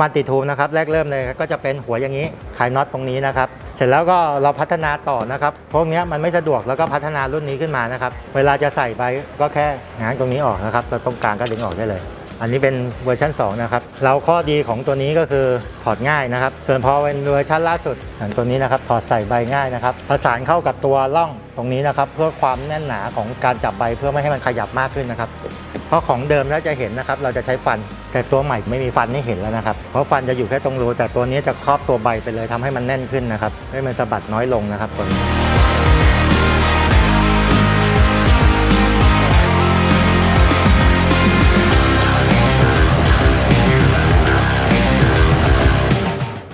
มันติทูมนะครับแรกเริ่มเลยก็จะเป็นหัวอย่างนี้คายน็อตตรงนี้นะครับเสร็จแล้วก็เราพัฒนาต่อนะครับพวกนี้มันไม่สะดวกแล้วก็พัฒนารุ่นนี้ขึ้นมานะครับเวลาจะใส่ไปก็แค่ง้างตรงนี้ออกนะครับแล้วตรงกลางก็ดึงออกได้เลย อันนี้เป็นเวอร์ชัน2นะครับเราข้อดีของตัวนี้ก็คือถอดง่ายนะครับ ส่วนพอเป็นเวอร์ชันล่าสุดอย่างตัวนี้นะครับถอดใส่ใบง่ายนะครับประสานเข้ากับตัวร่องตรงนี้นะครับเพื่อความแน่นหนาของการจับใบเพื่อไม่ให้มันขยับมากขึ้นนะครับเพราะของเดิมแล้วจะเห็นนะครับเราจะใช้ฟัน แต่ตัวใหม่ไม่มีฟันให้เห็นแล้วนะครับ เพราะฟันจะอยู่แค่ตรงรูแต่ตัวนี้จะครอบตัวใบไปเลยทำให้มันแน่นขึ้นนะครับให้มันสะบัดน้อยลงนะครับตัวนี้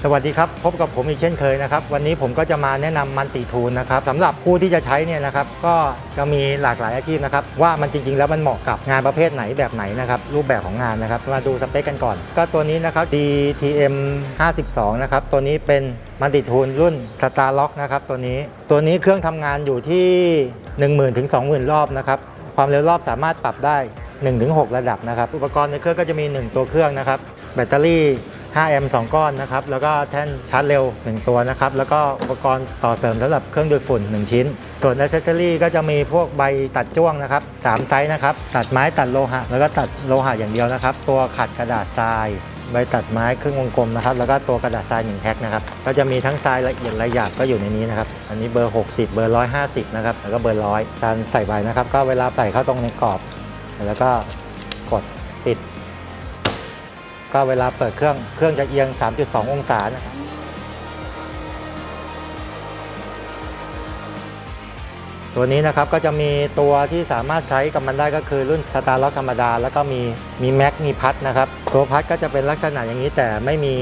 สวัสดีครับ พบกับผมอีกเช่นเคยนะครับ วันนี้ผมก็จะมาแนะนำมันติทูนนะครับสำหรับผู้ที่จะใช้เนี่ยนะครับ ก็จะมีหลากหลายอาชีพนะครับ ว่ามันจริง ๆ แล้วมันเหมาะกับงานประเภทไหนแบบไหนนะครับ รูปแบบของงานนะครับ มาดูสเปคกันก่อน ก็ตัวนี้นะครับ DTM 52 นะครับ ตัวนี้เป็นมันติทูนรุ่น Star Lock นะครับตัวนี้ ตัวนี้เครื่องทำงานอยู่ที่ 10,000ถึง20,000 รอบนะครับ ความเร็วรอบสามารถปรับได้ 1-6 ระดับนะครับ อุปกรณ์ในเครื่องก็จะมี 1 ตัวเครื่องนะครับ แบตเตอรี่ 5 แอมป์ 2 ก้อนนะครับ แล้วก็แท่นชาร์จเร็ว 1 ตัวนะครับ แล้วก็อุปกรณ์ต่อเสริมสำหรับเครื่องดูดฝุ่น 1 ชิ้น ส่วนอ c เซสซอรี่ก็จะมีพวกใบตัดจ้วงนะครับ 3 ไซส์นะครับ ตัดไม้ตัดโลหะ แล้วก็ตัดโลหะอย่างเดียวนะครับ ตัวขัดกระดาษทราย ใบตัดไม้ครึ่งวงกลมนะครับ แล้วก็ตัวกระดาษทราย1แพ็คนะครับ ก็จะมีทั้งทรายละเอียดละหยาบก็อยู่ในนี้นะครับ อันนี้เบอร์ 60 เบอร์ 150 นะครับ แล้วก็เบอร์100การใส่ใบนะครับ ก็เวลาใส่เข้าตรงในกรอบ แล้วก็กดปิด ก็เวลาเปิดเครื่องเครื่องจะเอียง 3.2 องศานะครับตัวนี้นะครับก็จะมีตัวที่สามารถใช้กับมันได้ก็คือรุ่นสตาร์ล็อกธรรมดา แล้วก็มีมีแม็กมีพัดนะครับ ตัวพัดก็จะเป็นลักษณะอย่างนี้แต่ไม่มี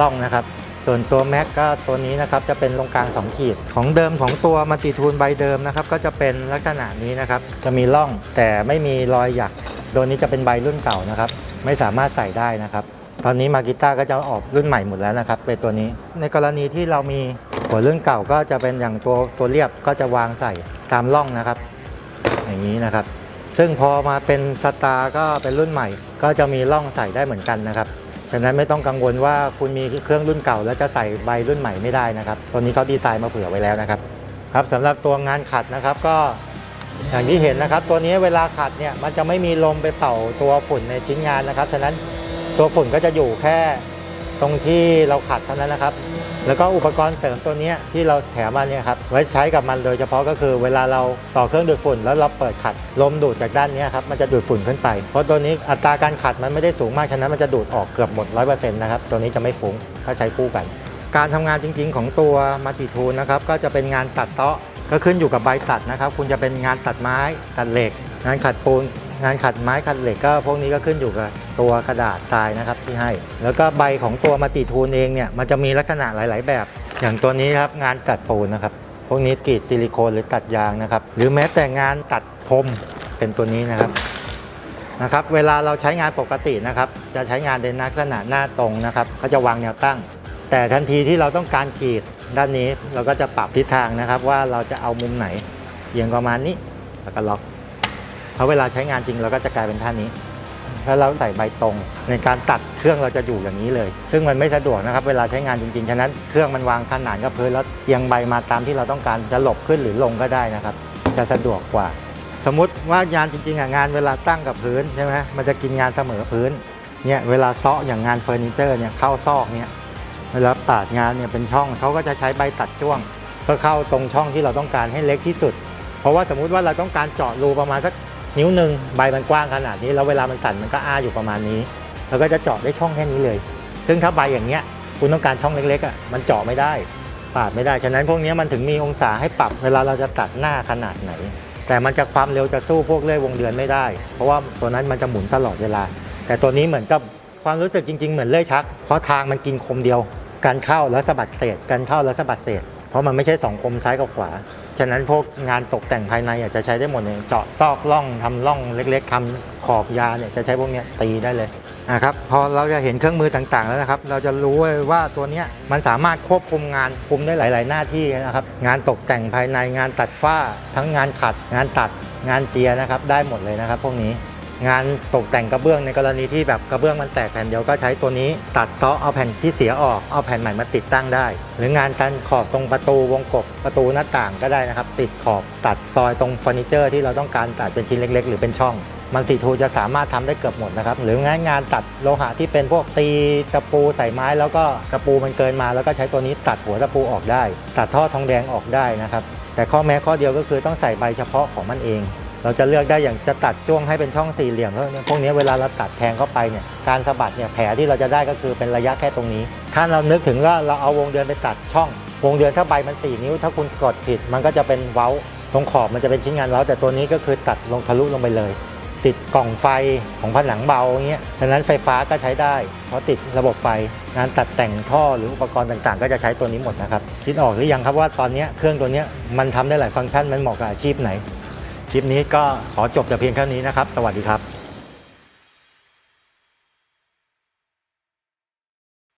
ร่องนะครับ ส่วนตัวแม็กก็ตัวนี้นะครับจะเป็นตรงกลาง 2 ขีด ของเดิมของตัวมัลติทูนใบเดิมนะครับก็จะเป็นลักษณะนี้นะครับจะมีร่องแต่ไม่มีรอยหยักตัวนี้จะเป็นใบรุ่นเก่านะครับ ไม่สามารถใส่ได้นะครับ ตอนนี้มากิต้าก็จะออกรุ่นใหม่หมดแล้วนะครับ เป็นตัวนี้ ในกรณีที่เรามีหัวรุ่นเก่าก็จะเป็นอย่างตัวตัวเรียบก็จะวางใส่ตามร่องนะครับ อย่างนี้นะครับ ซึ่งพอมาเป็นสตาร์ก็เป็นรุ่นใหม่ ก็จะมีร่องใส่ได้เหมือนกันนะครับฉะนั้นไม่ต้องกังวลว่าคุณมีเครื่องรุ่นเก่า แล้วจะใส่ใบรุ่นใหม่ไม่ได้นะครับ ตัวนี้เขาดีไซน์มาเผื่อไว้แล้วนะครับ ครับสำหรับตัวงานขัดนะครับก็ อย่างที่เห็นนะครับ ตัวนี้เวลาขัดเนี่ยมันจะไม่มีลมไปเป่าตัวฝุ่นในชิ้นงานนะครับฉะนั้นตัวฝุ่นก็จะอยู่แค่ตรงที่เราขัดเท่านั้นนะครับ แล้วก็อุปกรณ์เสริมตัวนี้ที่เราแถมมาเนี่ยครับไว้ใช้กับมันโดยเฉพาะก็คือเวลาเราต่อเครื่องดูดฝุ่น แล้วเราเปิดขัดลมดูดจากด้านนี้ครับมันจะดูดฝุ่นขึ้นไป เพราะตัวนี้อัตราการขัดมันไม่ได้สูงมากฉะนั้นมันจะดูดออกเกือบหมด 100%นะครับตัวนี้จะไม่ฟุ้งถ้าใช้คู่กัน การทำงานจริง ๆ ของตัวมัลติทูนนะครับก็จะเป็นงานตัดเตาะ ก็ขึ้นอยู่กับใบตัดนะครับ คุณจะเป็นงานตัดไม้ตัดเหล็ก งานขัดปูน งานขัดไม้ขัดเหล็กก็พวกนี้ก็ขึ้นอยู่กับตัวกระดาษทรายนะครับที่ให้ แล้วก็ใบของตัวมัลติทูนเองเนี่ยมันจะมีลักษณะหลาย ๆ แบบ อย่างตัวนี้ครับงานตัดปูนนะครับ พวกนี้กรีดซิลิโคนหรือตัดยางนะครับ หรือแม้แต่งานตัดพรมเป็นตัวนี้นะครับนะครับเวลาเราใช้งานปกตินะครับ จะใช้งานในลักษณะหน้าตรงนะครับเขาจะวางแนวตั้ง แต่ทันทีที่เราต้องการกรีด ด้านนี้เราก็จะปรับทิศทางนะครับ ว่าเราจะเอามุมไหนเอียงประมาณนี้แล้วก็ล็อกเพราะเวลาใช้งานจริงเราก็จะกลายเป็นท่านี้ ถ้าเราใส่ใบตรง ในการตัดเครื่องเราจะอยู่อย่างนี้เลย ซึ่งมันไม่สะดวกนะครับเวลาใช้งานจริงๆ ฉะนั้นเครื่องมันวางขนานกับพื้นแล้วเอียงใบมาตามที่เราต้องการจะหลบขึ้นหรือลงก็ได้นะครับ จะสะดวกกว่า สมมุติว่างานจริงๆอะงานเวลาตั้งกับพื้นใช่ไหมมันจะกินงานเสมอพื้นเนี่ยเวลาเซาะอย่างงานเฟอร์นิเจอร์เนี่ยเข้าซอกเนี่ย เวลาตัดงานเนี่ยเป็นช่องเขาก็จะใช้ใบตัดจ้วงเพื่อเข้าตรงช่องที่เราต้องการให้เล็กที่สุด เพราะว่าสมมุติว่าเราต้องการเจาะรูประมาณสักนิ้วหนึ่งใบมันกว้างขนาดนี้ แล้วเวลามันสั่นมันก็อ้าอยู่ประมาณนี้เราก็จะเจาะได้ช่องแค่นี้เลย ซึ่งถ้าใบอย่างเงี้ยคุณต้องการช่องเล็กๆอะมันเจาะไม่ได้ปาดไม่ได้ ฉะนั้นพวกนี้มันถึงมีองศาให้ปรับเวลาเราจะตัดหน้าขนาดไหน แต่มันจะความเร็วจะสู้พวกเลื่อยวงเดือนไม่ได้ เพราะว่าตัวนั้นมันจะหมุนตลอดเวลา แต่ตัวนี้เหมือนกับความรู้สึกจริง ๆ เหมือนเลื่อยชัก เพราะทางมันกินคมเดียว การเข้าแล้วสะบัดเศษการเข้าแล้วสะบัดเศษ เพราะมันไม่ใช่สองคมซ้ายกับขวา ฉะนั้นพวกงานตกแต่งภายในอาจจะใช้ได้หมดเลยเจาะซอกร่องทำร่องเล็ก ๆทำขอบยาเนี่ยจะใช้พวกนี้ตีได้เลยนะครับพอเราจะเห็นเครื่องมือต่างๆแล้วนะครับ เราจะรู้ว่าตัวนี้มันสามารถควบคุมงานคุมได้หลาย ๆ หน้าที่นะครับ งานตกแต่งภายในงานตัดฝ้า ทั้งงานขัด งานตัดงานเจียนะครับ ได้หมดเลยนะครับ พวกนี้ งานตกแต่งกระเบื้องในกรณีที่แบบกระเบื้องมันแตกแผ่นเดียวก็ใช้ตัวนี้ ตัดเซาะเอาแผ่นที่เสียออกเอาแผ่นใหม่มาติดตั้งได้ หรืองานการขอบตรงประตูวงกบประตูหน้าต่างก็ได้นะครับ ติดขอบตัดซอยตรงเฟอร์นิเจอร์ที่เราต้องการตัดเป็นชิ้นเล็ก ๆ หรือเป็นช่องมัลติทูจะสามารถทำได้เกือบหมดนะครับ หรืองานงานตัดโลหะที่เป็นพวกตีตะปูใส่ไม้แล้วก็ตะปูมันเกินมา แล้วก็ใช้ตัวนี้ตัดหัวตะปูออกได้ ตัดท่อทองแดงออกได้นะครับ แต่ข้อแม้ข้อเดียวก็คือต้องใส่ใบเฉพาะของมันเอง เราจะเลือกได้อย่างจะตัดจ้วงให้เป็นช่องสี่เหลี่ยมแล้วเนี่ยพวกนี้เวลาเราตัดแทงเข้าไปเนี่ยการสะบัดเนี่ยแผลที่เราจะได้ก็คือเป็นระยะแค่ตรงนี้ ถ้าเรานึกถึงว่าเราเอาวงเดือนไปตัดช่อง วงเดือนถ้าใบมัน 4 นิ้ว ถ้าคุณกดผิดมันก็จะเป็นเว้าตรงขอบมันจะเป็นชิ้นงานเว้า แต่ตัวนี้ก็คือตัดลงทะลุลงไปเลย ติดกล่องไฟของผนังเบาอย่างเงี้ยดังนั้นไฟฟ้าก็ใช้ได้ เพราะติดระบบไฟงานตัดแต่งท่อหรืออุปกรณ์ต่างๆ ก็จะใช้ตัวนี้หมดนะครับคิดออกหรือยังครับว่าตอนนี้เครื่องตัวนี้มันทำได้หลายฟังก์ชันมันเหมาะกับอาชีพไหน คลิปนี้ก็ขอจบแต่เพียงเท่านี้นะครับ สวัสดีครับ